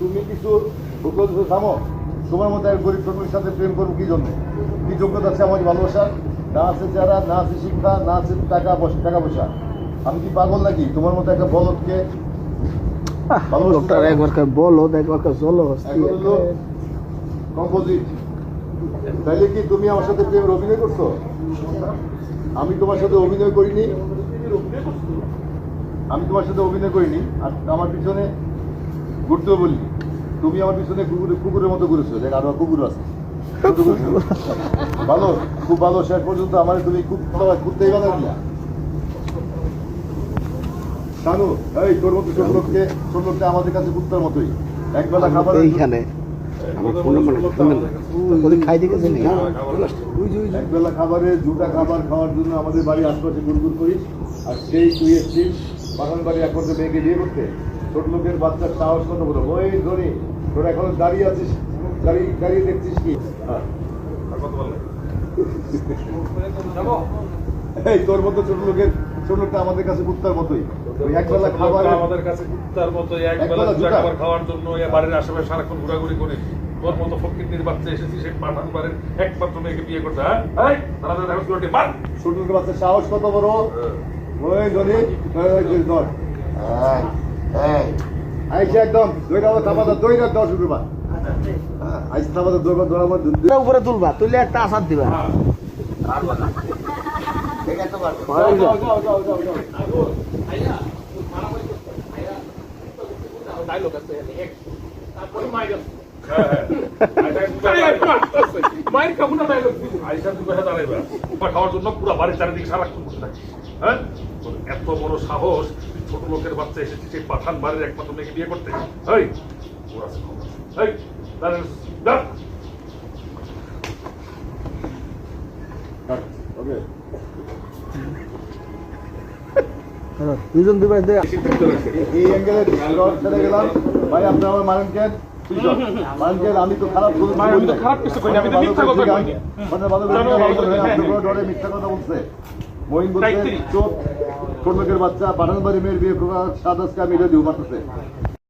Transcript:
তুমি কিছু থামো। তোমার মতো এক গরিব ফ্যামিলির সাথে প্রেম করব কি জন্য? কি যোগ্যতা আছে আমার ভালোবাসা? না আছে যারা না আছে শিক্ষা না আছে টাকা পয়সা টাকা পয়সা। আমি কি পাগল নাকি? তোমার মতো একটা বলদকে লোকটার একবার করে বলো একবার হলো কম্পোজিট কি তুমি আমার সাথে প্রেমের অভিনয় করছ? আমি তোমার সাথে অভিনয় করিনি? আমি তোমার সাথে অভিনয় করিনি আর আমার পিছনে ঘুরতেও বলি তুমি আমার পিছনে কুকুর কুকুরের মতো ঘুরেছো দেখ আরও কুকুর আছে। ভালো খুব ভালো শেষ পর্যন্ত আমার তুমি খুব ভালো ঘুরতেই গেলে না। শানু এই তোর মতো ছোট লোককে ছোট লোকটা আমাদের কাছে কুত্তার মতোই। একবেলা খাবার এইখানে। আমার ফোন নাম্বার শুনবেন ওদিক গেছে একবেলা খাবারে দুটা খাবার খাওয়ার জন্য আমাদের বাড়ি আশপাশে গুড়গুড় করিস আর সেই তুই এসছিস বাগান বাড়ি একমাত্র মেয়েকে বিয়ে করতে। ছোট লোকের বাচ্চার সাহস কত বড়? ওই ধরি তোরা এখনও দাঁড়িয়ে আছিস দাঁড়িয়ে দাঁড়িয়ে দেখছিস কি? হ্যাঁ। এই তোর মতো ছোট লোকের ছোট লোকটা আমাদের কাছে কুত্তার মতোই। একবেলা খাবার আমাদের কাছে কুত্তার মতো একবেলা একবেলা দুটা দুটা। খাবার খাওয়ার জন্য বাড়ির আশেপাশে সারাক্ষণ ঘোরাঘুরি করে। তোর মতো বাচ্চা এসেছি সেই পাঠান বাড়ির একমাত্র মেয়েকে বিয়ে করতে। হ্যাঁ? বাচ্চার সাহস কত বড়? ওই ধরি ধর আইসা একদম দইটা থামাতে দইটা দশ রুপা আইসা থামাতে দইটা দৌড়া আমার উপরে তুলবা তুললে একটা আসার দিবা হ্যাঁ। হ্যাঁ, হ্যাঁ। মায়ের খাব না তাই লোক আইসা খাওয়ার জন্য পুরো বাড়ির চারিদিকে সারাক্ষণ বসে থাকি। হ্যাঁ? তোর এত বড় সাহস তুই ছোট লোকের বাচ্চা এসেছিস সেই পাঠান বাড়ির একমাত্র মেয়েকে বিয়ে করতে। এই ওর আছে খবর। এই দাঁড়ান, দাঁড়ান। দুজন দুবার দিয়ে এই অ্যাঙ্গেলে গেলাম। ভাই আপনি আমার মারেন কেন? আমি তো খারাপ কোনো ভাই, আমি তো খারাপ কিছু করি আমি তো মিথ্যা কথা কইনি। মানে ভালো ডরে মিথ্যা কথা বলছে মহিন বলছে চোখ ছোট বাচ্চা পাঠান বাড়ি মেয়ের বিয়ে করার সাদ আজকে আমি এটা দিব মারতেছে